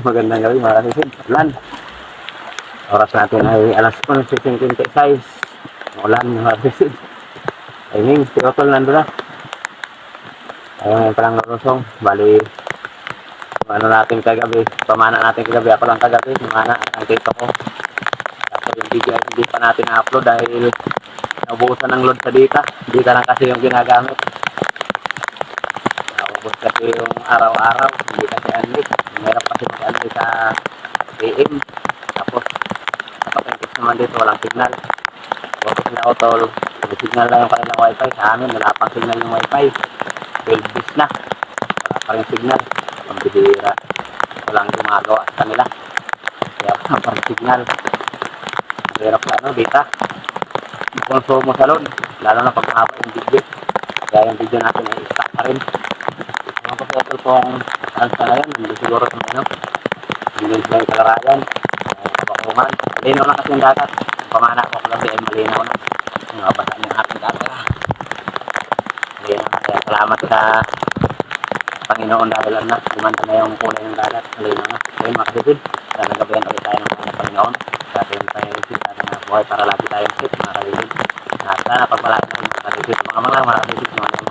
Magandang gabi mga kasisid. Ulan. Oras natin ay alas 11.56. Ulan mga kasisid. Ay Ming, si Otol nandun na. Ayun, palang lulusong. Bali, yung ano natin kagabi, pamana natin kagabi. Ako lang kagabi, pamana ang tito ko. Tapos yung video hindi pa natin na-upload dahil naubusan ng load sa data. Data lang kasi yung ginagamit. Naubos kasi yung araw-araw, hindi kasi unlit. Meron kasi mag-unlit sa AM. Tapos, kapag naman dito, walang signal. Tapos na yung signal lang yung kanilang wifi. Sa amin, wala pang signal yung wifi. 12 days na. Wala pa rin signal. Ang bibira. Walang gumagawa sa kanila. Kaya wala pang signal. Mahirap sa ano, data. Konsumo sa load. Lalo na pag mahaba yung video. Kaya yung video natin ay stuck pa rin. Mga pasotol po ang transa na yan. Hindi siguro sa ano. Hindi yung kalarayan. Bakungan. Malinaw na kasi yung dagat. Pamana ko kasi ay malinaw na. Mga basa ng aking camera. Malinaw na. Kaya salamat sa Panginoon dahil ano, lumanda na yung kulay ng dagat. Malinaw na. Ayun mga kasipid. Sana gabayan ulit tayo ng Panginoon. Sa ating pangyayari sa ating buhay para lagi tayong safe mga kasipid. At sana pagpalaan ng mga kasipid. Mga mga mga kasipid. Mga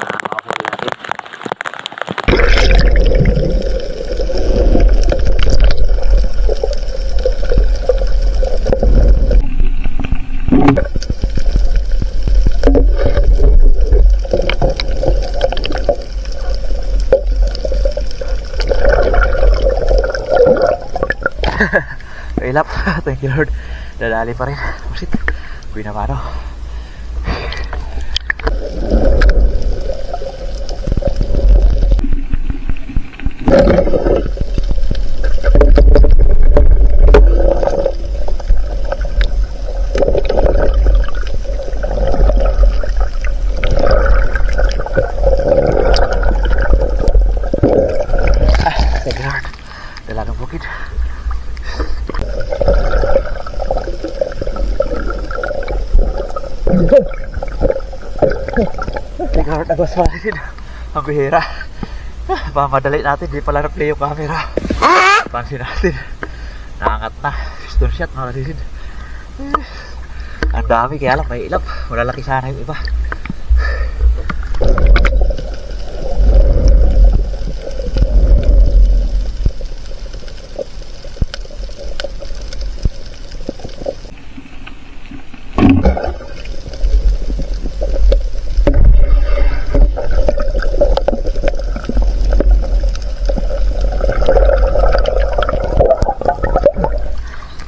Ilap. Thank you Lord. Dadali pa rin. Masit. Uwi na. Ah, thank you Lord. Dalagang bukid. Pa natin. Ang bihira. Baka madali natin, di pala na-play yung camera. Pansin natin. Nakangat na. Piston shot, mga kasisid. Ang dami, kaya lang may ilap. Malalaki sana yung iba.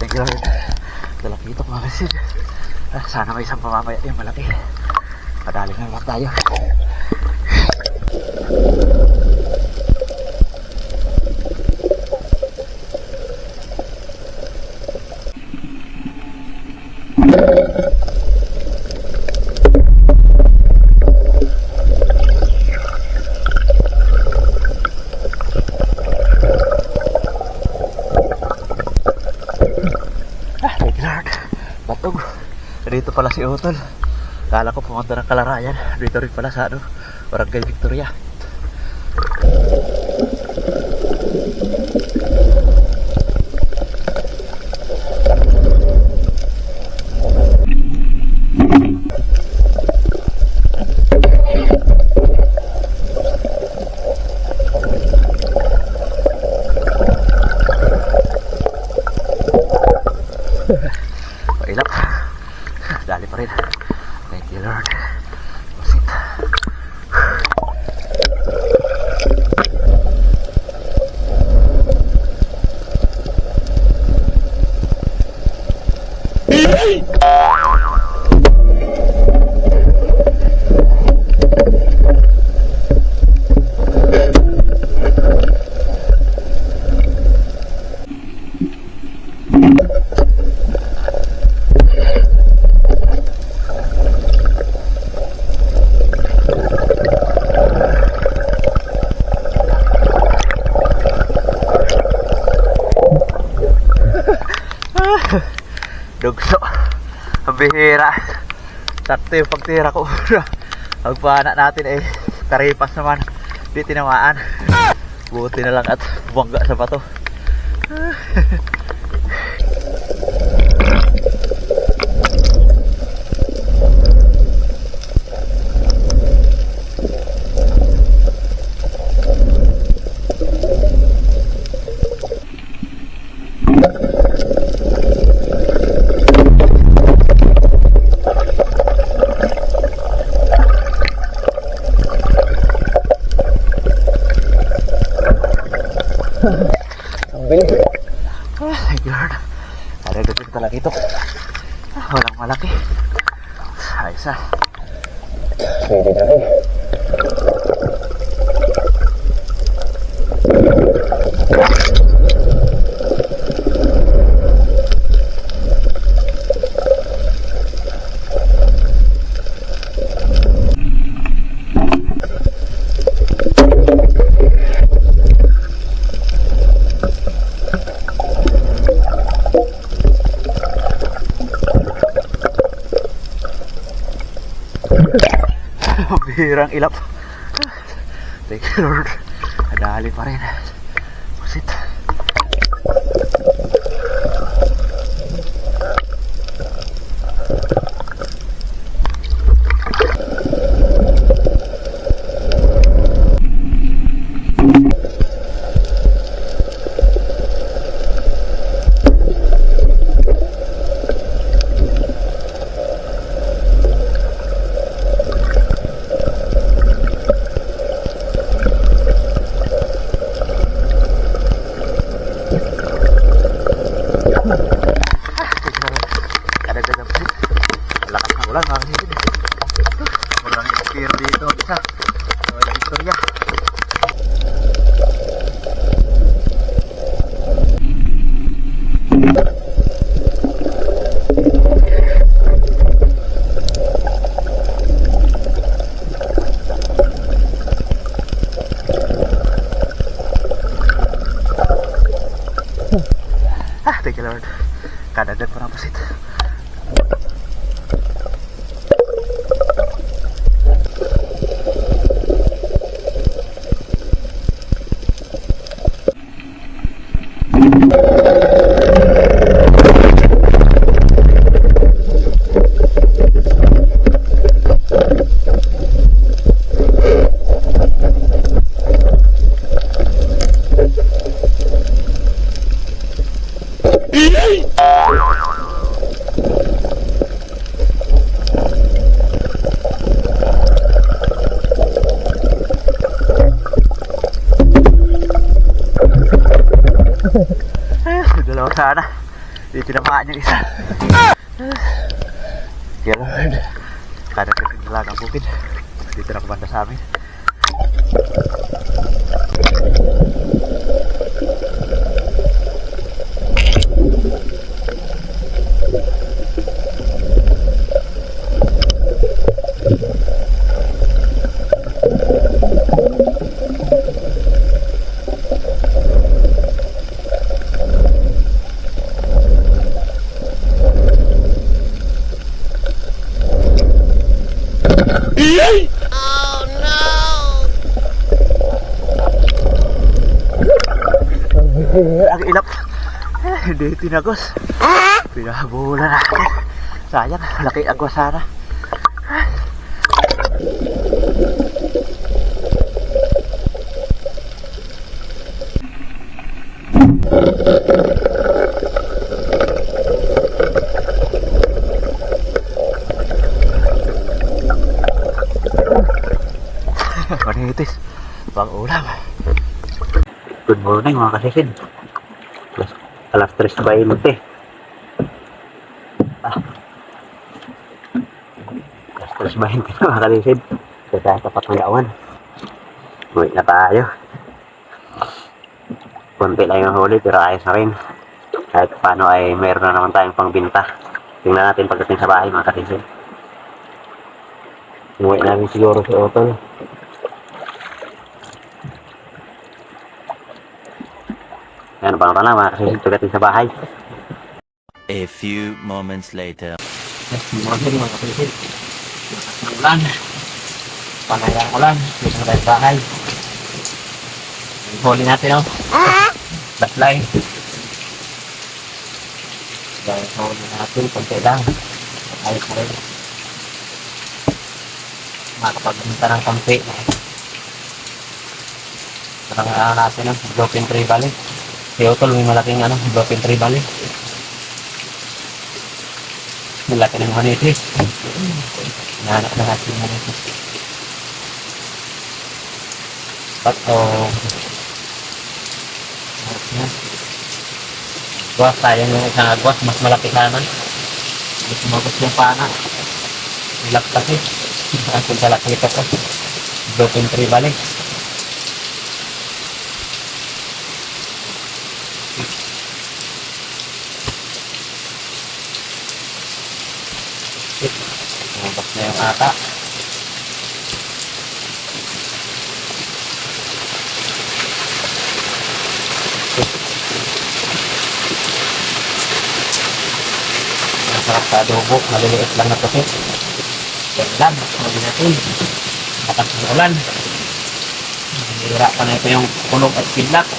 Thank you Lord. Dalaki ito mga kasisid. Ah, sana may isang pamamaya yung malaki. Padaling na lang tayo. Ah, thank you Lord. Batog. Dito pala si Utol. Kala ko pumunta ng Kalarayan. Dito rin pala sa ano, Barangay Victoria. Dugso bihira. Sakto yung pagtira ko. Pagpana natin eh, karipas naman. Di tinamaan. Buti na lang at bangga sa bato. Ang bilis. Ah, thank you Lord. Ada gupit talaga ito. Ah, walang malaki. Ayos ah. Pwede na rin. Bihirang ilap. Thank you Lord. Nadali pa rin. Pusit. Thank you Lord. Kadagdag ang pusit. Lakas ng ulan mga kasisid. Walang expire dito. Isa. Walang istorya. Ah, thank you Lord. Kadagdag pa ng pusit. Ah, dalawa sana. Hindi tinamaan yung isa. Kaya Lord. Kadagdag ng dalagang bukid. Dito na kumanda sa amin. ang ilap. Eh, hindi tinagos. Pinahabulan natin. Sayang, laki agwa sana. Manitis. Pang ulam. Good morning mga kasisid. Alas, alas 3.20. Ah. Alas 3.20 na mga kasisid. Sa tapat ng gawan. Uwi na tayo. Kunti lang yung huli pero ayos na rin. Kahit paano ay meron na naman tayong pangbinta. Tingnan natin pagdating sa bahay mga kasisid. Uwi namin siguro si Otol. Lang mga kasisid pagdating sa bahay. A few moments later. Morning mga kapatid. Lakas ng ulan. Panay ang ulan. Dito na tayo sa bahay. Huli natin, oh. Line. Dahil huli natin, konti lang. Ayos na rin. Makapagpunta ng kampi. Parang ano natin, oh. Broken tree balik. Si Otol, may malaking ano, broken tree balik. Malaki ng manitis. Nahanap na natin yung manitis. Pato. Harap na. Agwas, sayang yung isang agwas. Mas malaki sana. Mas sumabot yung pana. Ilap kasi. Asin sa laki ito ko. Broken tree balik. Sumabot na yung ata. Masarap sa adobo. Maliliit lang na kasi. Kailan, sabi natin. Lakas ng ulan. Hira pa na ito yung kulog at kidlak.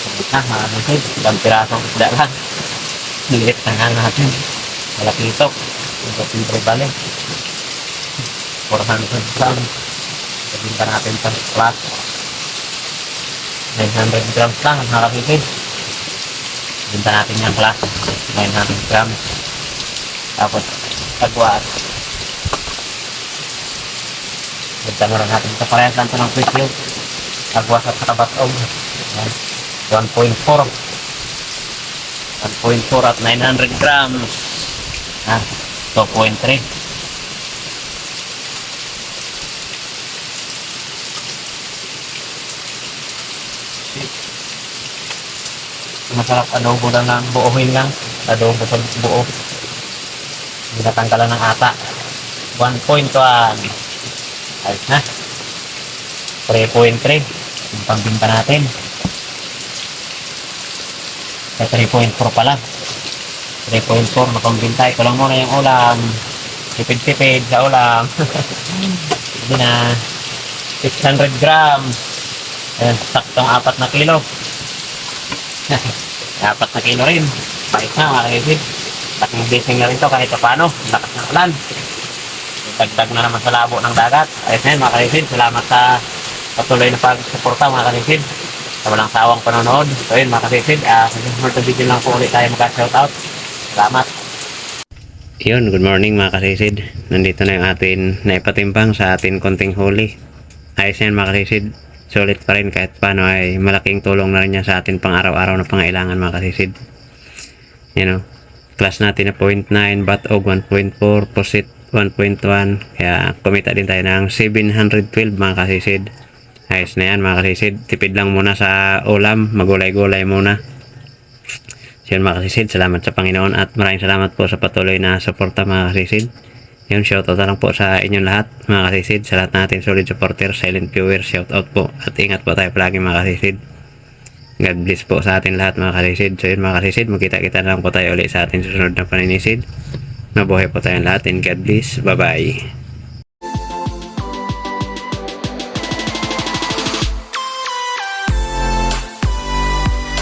Sabit na, mga natin. Ilang pirasong isda lang. Liit na nga natin. Malaki ito. Ito pintre balik. 400 grams. Sabinta natin sa class. 900 grams lang ang nakakipid. Binta natin yung class. 900 grams. Tapos, tagwas. Binta mo rin natin sa parehas lang ito ng quick yield. Tagwas at saka batog. Yan. 1.4. 1.4 at 900 grams. Ah, 2.3. Masarap adobo lang ng buuhin lang. Adobo sa buo. Natanggalan ng ata. 1.1. Ayos na. 3.3. Yung pambinta natin. Sa 3.4 pala. 3.4 na pambinta. Ito lang muna yung ulam. Tipid-tipid sa ulam. Hindi na. 600 grams. Ayan, saktong 4 na kilo. Dapat na kilo rin. Pahit na mga kaibig. Laking blessing na rin to kahit pa paano. Lakas ng ulan. Dagdag na naman sa labo ng dagat. Ayos na yun mga kaibig. Salamat sa patuloy na pagsuporta mga kaibig. Sa walang sawang panonood. So yun mga kaibig. Uh, sa susunod na video lang po ulit tayo mag-shoutout. Salamat. Yun, good morning mga kasisid. Nandito na yung atin na ipatimbang sa atin konting huli. Ayos yan mga kasisid. Sulit pa rin kahit paano ay malaking tulong na rin niya sa atin pang araw-araw na pangailangan mga kasisid. You know, class natin na 0.9, batog 1.4, posit 1.1. Kaya kumita din tayo ng 712 mga kasisid. Ayos na yan mga kasisid. Tipid lang muna sa ulam, magulay-gulay muna. So yun mga kasisid, salamat sa Panginoon at maraming salamat po sa patuloy na suporta mga kasisid. Yun, shoutout lang po sa inyong lahat mga kasisid, sa lahat natin solid supporter, silent viewers, shoutout po at ingat po tayo palagi mga kasisid. God bless po sa atin lahat mga kasisid. So yun mga kasisid, magkita-kita lang po tayo ulit sa ating susunod na paninisid. Mabuhay po tayong lahat and God bless. Bye-bye.